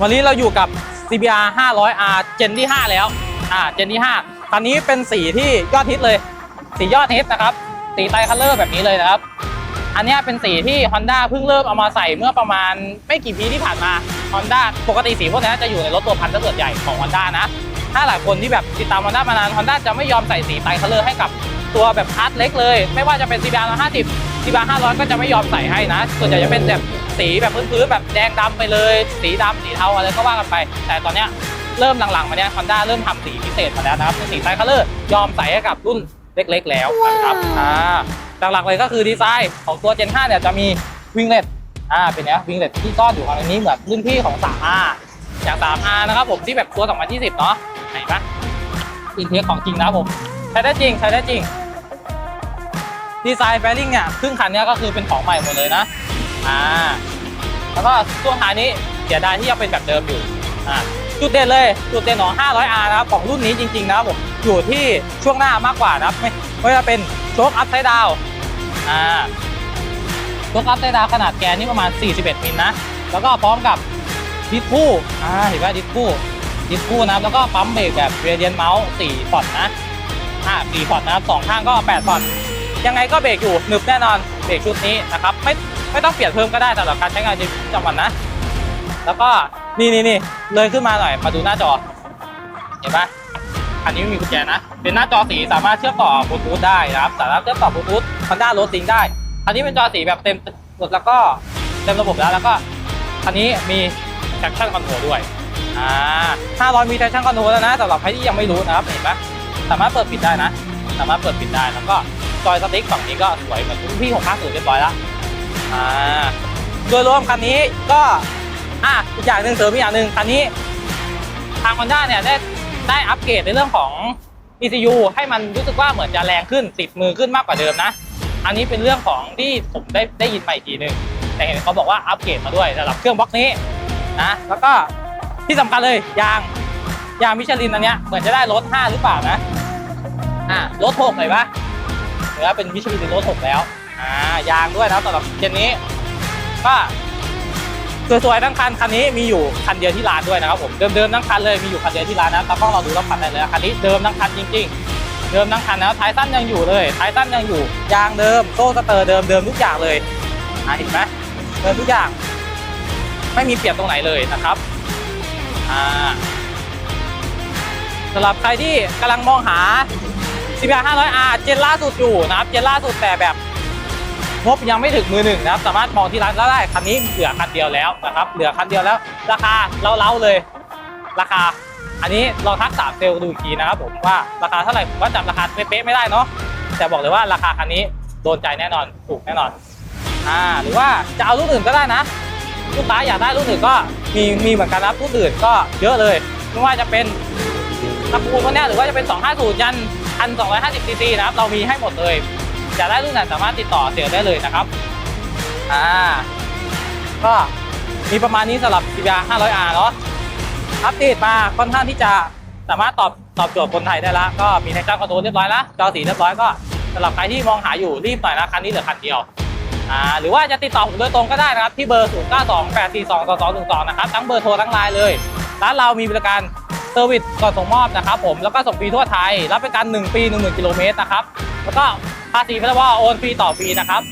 วันนี้เราอยู่กับ CBR 500R เจนที่ 5 แล้ว อ่า เจนที่ 5 คันนี้เป็นสีที่ยอดฮิตเลย สียอดฮิตนะครับ สีไตรคัลเลอร์แบบนี้เลยนะครับ อันนี้เป็นสีที่ Honda เพิ่งเริ่มเอามาใส่เมื่อประมาณไม่กี่ปีที่ผ่านมา Honda ปกติสีพวกนี้จะอยู่ในรถตัวพันธุ์ส่วนใหญ่ของ Honda นะ ถ้าหลายคนที่แบบติดตาม Honda มานาน Honda จะไม่ยอมใส่สีไตรคัลเลอร์ให้กับตัวแบบพาร์ทเล็กเลย ไม่ว่าจะเป็น CBR 150 CBR 500 ก็จะไม่ยอมใส่ให้นะ ส่วนใหญ่จะเป็นแบบ สีแบบพื้นๆแบบแดงดำไปเลย สีดำสีเทาอะไรก็ว่ากันไป แต่ตอนเนี้ยเริ่มหลังๆมาเนี้ย Honda เริ่มทำสีพิเศษมาแล้วนะครับเป็นสีไตรคัลเลอร์ยอมใส่ให้กับรุ่นเล็กๆ แล้วนะครับอ่าหลักๆเลยก็คือดีไซน์ของตัว Gen 5เนี่ยจะมีวิงเล็ตอ่าเป็นเนี้ยวิงเล็ตที่ซ่อนอยู่ข้างในนี้เหมือนรุ่นพี่ของ 3R อย่าง 3R นะครับผมที่แบบตัว 2020 เนาะเห็นปะอินเทคของจริงนะครับผมใช้ได้จริงใช้ได้จริงดีไซน์แบริ่งเนี่ยครึ่งคันเนี้ยก็คือเป็นของใหม่หมดเลยนะ อ่าแล้วก็ช่วงท้ายนี้เสียดายที่ยังเป็นแบบเดิมอยู่อ่าจุดเด่นเลยจุดเด่นของ 500R นะครับของรุ่นนี้จริงๆนะครับผมอยู่ที่ช่วงหน้ามากกว่านะครับ ไม่ไม่ว่าเป็นโชคอัพไซด์ดาวอ่าตัวอัพไซด์ดาวขนาดแกนนี่ประมาณ 41 มิลนะ แล้วก็พร้อมกับดิสคู่อ่าเห็นไหมดิสคู่ดิสคู่นะครับแล้วก็ปั๊มเบรกแบบเรเดียนเมาส์4พอร์ตนะอ่า4พอร์ตนะครับสองข้างก็ 8พอร์ตยังไงก็เบรกอยู่หนึบแน่นอนเบรกชุดนี้นะครับไม่ ไม่ต้องเปลี่ยนเพิ่มก็ได้สำหรับการใช้งานจริงประจำวันนะ แล้วก็นี่นี่นี่เลยขึ้นมาหน่อยมาดูหน้าจอ เห็นปะอันนี้ไม่มีกุญแจนะ เป็นหน้าจอสีสามารถเชื่อมต่อบลูทูธได้นะครับ สามารถเชื่อมต่อบลูทูธคันด้าโรดซิงได้ อันนี้เป็นจอสีแบบเต็มแล้วก็เต็มระบบแล้วแล้วก็อันนี้มี traction control ด้วย อ่า500 มี traction control แล้วนะสำหรับใครที่ยังไม่รู้นะครับ เห็นปะสามารถเปิดปิดได้นะ สามารถเปิดปิดได้แล้วก็จอยสติ๊กฝั่งนี้ก็สวยเหมือนพี่ของภาคสูเรียบร้อยแล้ว อ่าโดยรวมคันนี้ก็อะอีกอย่างหนึ่งเสริมอีกอย่างหนึ่งคันนี้ ทาง Honda เนี่ยได้ได้อัปเกรดในเรื่องของ ECU ให้มันรู้สึกว่าเหมือนจะแรงขึ้นติดมือขึ้นมากกว่าเดิมนะ อันนี้เป็นเรื่องของที่ผมได้ได้ยินมาอีกทีหนึ่งแต่เห็นเขาบอกว่าอัปเกรดมาด้วยสำหรับเครื่องบล็อกนี้นะแล้วก็ที่สำคัญเลยยางยางมิชลินอันเนี้ยเหมือนจะได้รถ5หรือเปล่านะอะรถ6เลยปะหรือว่าเป็นมิชลินรถ6แล้ว อ่ายางด้วยนะสำหรับเจนนี้ ก็สวยๆทั้งคันคันนี้มีอยู่คันเดียวที่ร้านด้วยนะครับผมเดิมๆทั้งคันเลยมีอยู่คันเดียวที่ร้านนะตากล้องเราดูแล้วคันได้เลยคันนี้เดิมทั้งคันจริง ๆ เดิมทั้งคันแล้วท้ายสั้นยังอยู่เลยท้ายสั้นยังอยู่ยางเดิมโซ่สเตอร์เดิมเดิมทุกอย่างเลยอะเห็นไหมเดิมทุกอย่าง ไม่มีเปลี่ยนตรงไหนเลยนะครับอ่าสำหรับใครที่กำลังมองหา CBR 500R เจนล่าสุดอยู่นะครับเจนล่าสุดแต่แบบ งบยังไม่ถึงมือหนึ่งนะครับ สามารถมองที่ร้านก็ได้คันนี้เหลือคันเดียวแล้วนะครับเหลือคันเดียวแล้ว ราคาเล้าๆเลย ราคา อันนี้เราทักสามเซลล์ดูอีกทีนะครับผมว่าราคาเท่าไหร่ผมก็จำราคาเป๊ะๆไม่ได้เนาะแต่บอกเลยว่าราคาคันนี้โดนใจแน่นอนถูกแน่นอนอ่าหรือว่าจะเอารุ่นอื่นก็ได้นะลูกค้าอยากได้รุ่นอื่นก็มีมีเหมือนกันนะรุ่นอื่นก็เยอะเลยไม่ว่าจะเป็นตระกูลพวกเนี้ยหรือว่าจะเป็น 250 ยัน 1,250ซีซีนะครับ เรามีให้หมดเลย อยากได้รุ่นไหนสามารถติดต่อเสียได้เลยนะครับอ่าก็มีประมาณนี้สำหรับ CBR 500R เนาะอัปเดตมาค่อนข้างที่จะสามารถตอบตอบโจทย์คนไทยได้แล้วก็มีแท็กชั่นคอนโทรลเรียบร้อยแล้วจอสีเรียบร้อยก็สำหรับใครที่มองหาอยู่รีบหน่อยนะคันนี้เหลือคันเดียวอ่าหรือว่าจะติดต่อผมโดยตรงก็ได้นะครับ ที่เบอร์ 0 9 2 8 4 2 2 2 1 2 นะครับทั้งเบอร์โทรทั้งไลน์เลยร้านเรามีบริการเซอร์วิสก่อนส่งมอบนะครับผมแล้วก็ส่งฟรีทั่วไทยรับประกัน 1 ปี 10,000กิโลเมตรนะครับแล้วก็ ภาษีพรบโอนฟรีต่อฟรีนะครับ